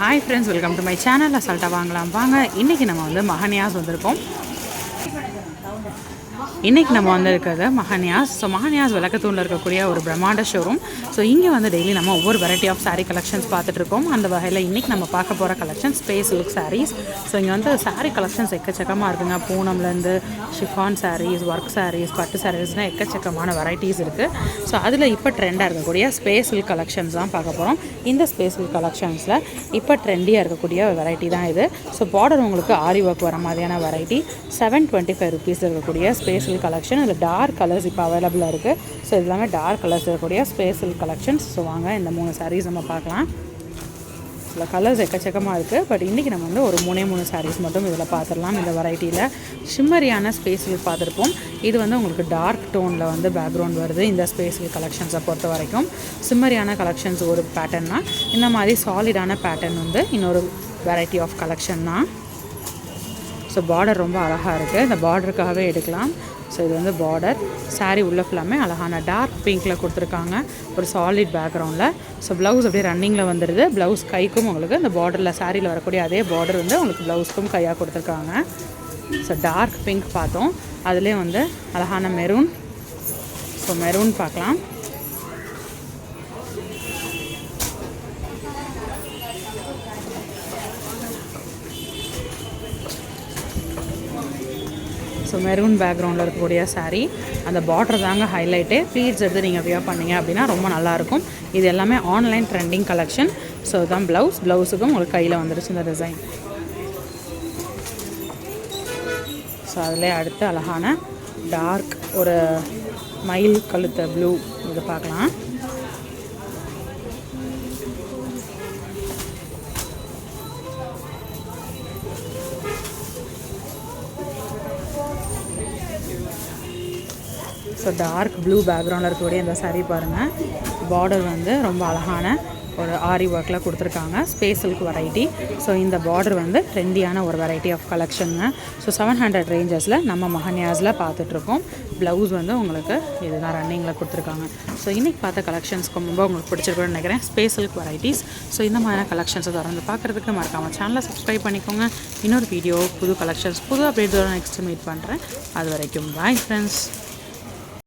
Hi friends welcome to my channel அசால்ட்டாக வாங்கலாம். வாங்க இன்றைக்கி நம்ம வந்து மகனியாஸ் வந்திருக்கோம். இன்றைக்கி நம்ம வந்திருக்கிறது மஹன்யாஸ். ஸோ மஹன்யாஸ் விளக்கத்தூரில் இருக்கக்கூடிய ஒரு பிரம்மாண்ட ஷோரூம் ஸோ இங்கே வந்து டெய்லி நம்ம ஒவ்வொரு வெரைட்டி ஆஃப் சாரீ கலெக்ஷன்ஸ் பார்த்துட்டு இருக்கோம். அந்த வகையில் இன்றைக்கி நம்ம பார்க்க போகிற collection space look saris so இங்கே வந்து சாரீ கலெக்ஷன்ஸ் எக்கச்சக்கமாக இருக்குங்க. பூனம்லேருந்து ஷிஃபான் சாரீஸ் ஒர்க் சாரீஸ் பட்டு சாரீஸ்னால் எக்கச்சக்கமான வெரைட்டிஸ் இருக்குது ஸோ அதில் இப்போ ட்ரெண்டாக இருக்கக்கூடிய ஸ்பேஸ் லுக் கலெக்ஷன்ஸ் தான் பார்க்க போகிறோம் இந்த ஸ்பேஸ் லுக் கலெக்ஷன்ஸில் இப்போ ட்ரெண்டியாக இருக்கக்கூடிய வெரைட்டி தான் இது. ஸோ பார்டர் உங்களுக்கு ஆரி ஒர்க் வர மாதிரியான variety seven twenty five rupees இருக்கக்கூடிய ஸ்பேஷியல் கலெக்ஷன் இதில் டார்க் கலர்ஸ் இப்போ அவைலபிளாக இருக்குது ஸோ எல்லாமே டார்க் கலர்ஸ் இருக்கக்கூடிய ஸ்பேஷியல் கலெக்ஷன்ஸ் ஸோ வாங்க இந்த மூணு சாரீஸ் நம்ம பார்க்கலாம். இதில் கலர்ஸ் எக்கச்சக்கமாக இருக்குது பட் இன்றைக்கி நம்ம வந்து ஒரு மூணே மூணு சாரீஸ் மட்டும் இதில் பார்த்துடலாம். இந்த வெரைட்டியில் ஷிம்மரியான ஸ்பேஸில் பார்த்துருப்போம். இது வந்து உங்களுக்கு டார்க் டோனில் வந்து பேக்ரவுண்ட் வருது. இந்த ஸ்பேஸில் கலெக்ஷன்ஸை பொறுத்த வரைக்கும். சிம்மரியான கலெக்ஷன்ஸ் ஒரு பேட்டர்னா இந்த மாதிரி சாலிடான பேட்டர்ன் வந்து இன்னொரு வெரைட்டி ஆஃப் கலெக்ஷன் தான் ஸோ பார்டர் ரொம்ப அழகாக இருக்குது இந்த பார்டருக்காகவே எடுக்கலாம். ஸோ இது வந்து பார்டர் சாரீ உள்ள ஃபுல்லாமே அழகான டார்க் பிங்க்கில் கொடுத்துருக்காங்க. ஒரு சாலிட் பேக்ரவுண்டில் ஸோ ப்ளவுஸ் அப்படியே ரன்னிங்கில் வந்துடுது ப்ளவுஸ் கைக்கும் உங்களுக்கு இந்த பார்டரில் சாரியில் வரக்கூடிய அதே பார்டர் வந்து உங்களுக்கு ப்ளவுஸ்க்கும் கையாக கொடுத்துருக்காங்க. ஸோ டார்க் பிங்க் பார்த்தோம். அதுலேயே வந்து அழகான மெரூன் ஸோ மெரூன் பார்க்கலாம். ஸோ மெரூன் பேக்ரவுண்டில் இருக்கக்கூடிய சாரீ அந்த பார்டர் தாங்க ஹைலைட்டே ப்ளீட்ஸ் எடுத்து நீங்கள் வியர் பண்ணீங்க அப்படின்னா ரொம்ப நல்லாயிருக்கும் இது எல்லாமே ஆன்லைன் ட்ரெண்டிங் கலெக்ஷன் ஸோ இதுதான் ப்ளவுஸ் ப்ளவுஸுக்கும் உங்களுக்கு கையில் வந்துருச்சு இந்த டிசைன் ஸோ அதிலே அடுத்து அழகான டார்க் ஒரு மயில் கழுத்த ப்ளூ இது பார்க்கலாம். ஸோ டார்க் ப்ளூ பேக்ரவுண்டில் இருக்கக்கூடிய இந்த சாரீ பாருங்கள் பார்டர் வந்து ரொம்ப அழகான ஒரு ஆரி ஒர்க்கில் கொடுத்துருக்காங்க. ஸ்பேஸலுக்கு வெரைட்டி ஸோ இந்த பார்டர் வந்து ட்ரெண்டியான ஒரு வெரைட்டி ஆஃப் கலெக்ஷனுங்க ஸோ செவன் ஹண்ட்ரட் ரேஞ்சஸில் நம்ம மஹன்யாஸில் பார்த்துட்ருக்கோம். ப்ளவுஸ் வந்து உங்களுக்கு இதுதான் ரன்னிங்கில் கொடுத்துருக்காங்க. ஸோ இன்றைக்கி பார்த்த கலெக்ஷன்ஸ்க்கு ரொம்ப உங்களுக்கு பிடிச்சிருக்குன்னு நினைக்கிறேன். ஸ்பேஸலுக்கு வெரைட்டிஸ் ஸோ இந்த மாதிரியான கலெக்ஷன்ஸை தொடர்ந்து பார்க்குறதுக்கு மறக்காமல் சேனலை சப்ஸ்கிரைப் பண்ணிக்கோங்க. இன்னொரு வீடியோ புது கலெக்ஷன்ஸ் புது அப்டேட் நெக்ஸ்ட் மீட் பண்ணுறேன் அது வரைக்கும் பாய் ஃப்ரெண்ட்ஸ்